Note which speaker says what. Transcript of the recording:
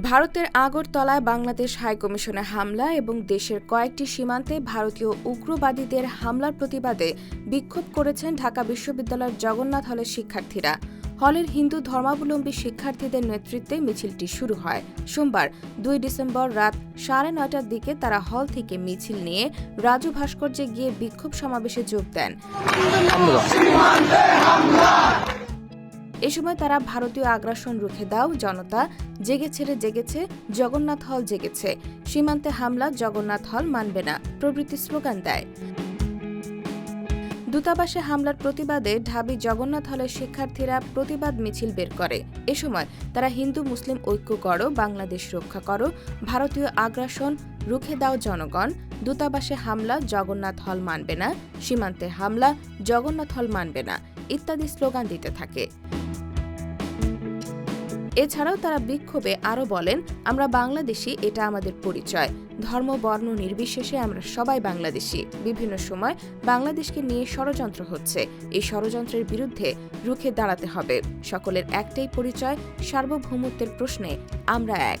Speaker 1: ভারতের আগরতলায় বাংলাদেশ হাইকমিশনে হামলা এবং দেশের কয়েকটি সীমান্তে ভারতীয় উগ্রবাদীদের হামলার প্রতিবাদে বিক্ষোভ করেছেন ঢাকা বিশ্ববিদ্যালয়ের জগন্নাথ হলের শিক্ষার্থীরা। হলের হিন্দু ধর্মাবলম্বী শিক্ষার্থীদের নেতৃত্বে মিছিলটি শুরু হয়। সোমবার, দুই ডিসেম্বর রাত সাড়ে নয়টার দিকে তারা হল থেকে মিছিল নিয়ে রাজু ভাস্কর্যে গিয়ে বিক্ষোভ সমাবেশে যোগ দেন। এ সময় তারা ভারতীয় আগ্রাসন রুখে দাও, জনতা জেগেছে রে জেগেছে, জগন্নাথ হল জেগেছে। সীমান্তে হামলা জগন্নাথ হল মানবে না, প্রভৃতি স্লোগান দেয়। দূতাবাসে হামলার প্রতিবাদে ঢাবি জগন্নাথ হলের শিক্ষার্থীরা প্রতিবাদ মিছিল বের করে। এ সময় তারা হিন্দু, মুসলিম ঐক্য করো বাংলাদেশ রক্ষা করো, ভারতীয় আগ্রাসন রুখে দাও জনগণ। দূতাবাসে হামলা জগন্নাথ হল মানবে না, সীমান্তে হামলা জগন্নাথ হল মানবে না, ইত্যাদি স্লোগান দিতে থাকে। এছাড়াও তারা বিক্ষোভে আরও বলেন, আমরা বাংলাদেশি, এটা আমাদের পরিচয়। ধর্ম, বর্ণ নির্বিশেষে আমরা সবাই বাংলাদেশি। বিভিন্ন সময় বাংলাদেশকে নিয়ে ষড়যন্ত্র হচ্ছে। এই ষড়যন্ত্রের বিরুদ্ধে রুখে দাঁড়াতে হবে। সকলের একটাই পরিচয়, সার্বভৌমত্বের প্রশ্নে আমরা এক।